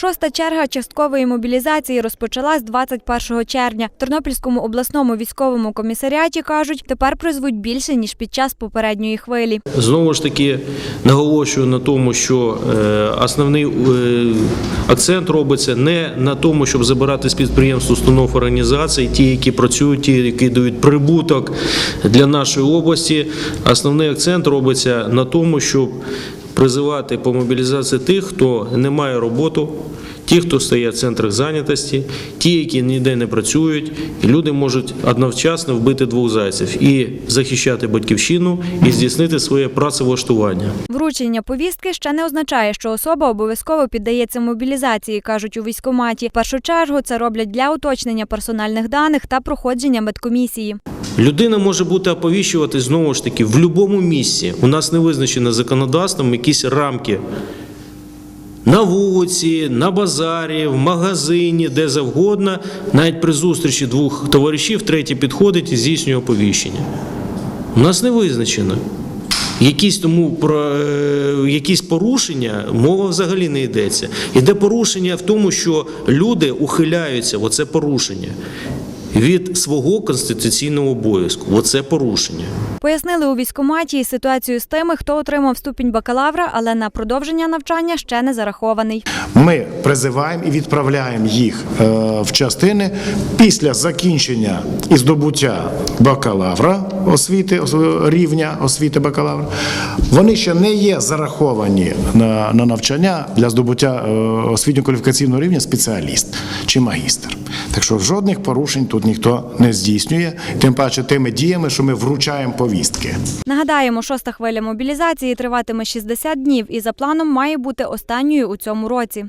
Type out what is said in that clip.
Шоста черга часткової мобілізації розпочалась 21 червня. В Тернопільському обласному військовому комісаріаті кажуть, тепер призвуть більше ніж під час попередньої хвилі. Знову ж таки наголошую на тому, що е, основний е, акцент робиться не на тому, щоб забирати з підприємств, установ організацій, ті, які працюють, ті, які дають прибуток для нашої області. Основний акцент робиться на тому, щоб призивати по мобілізації тих, хто не має роботу. Ті, хто стоять в центрах зайнятості, ті, які ніде не працюють, і люди можуть одночасно вбити двох зайців і захищати батьківщину, і здійснити своє працевлаштування. Вручення повістки ще не означає, що особа обов'язково піддається мобілізації, кажуть у військкоматі. В першу чергу це роблять для уточнення персональних даних та проходження медкомісії. Людина може бути оповіщувати знову ж таки в будь-якому місці. У нас не визначено законодавством якісь рамки. На вулиці, на базарі, в магазині, де завгодно, навіть при зустрічі двох товаришів, третій підходить і здійснює оповіщення. У нас не визначено. Якісь тому про е, якісь порушення мова взагалі не йдеться. Іде порушення в тому, що люди ухиляються, оце порушення від свого конституційного обов'язку. Оце порушення. Пояснили у військкоматі ситуацію з тими, хто отримав ступінь бакалавра, але на продовження навчання ще не зарахований. Ми призиваємо і відправляємо їх е, в частини після закінчення і здобуття бакалавра освіти ос- рівня освіти бакалавра. Вони ще не є зараховані на, на навчання для здобуття е, освітньо-кваліфікаційного рівня спеціаліст чи магістр. Так що жодних порушень тут ніхто не здійснює, тим паче тими діями, що ми вручаємо повістки. Нагадаємо, шоста хвиля мобілізації триватиме 60 днів і за планом має бути останньою у цьому році.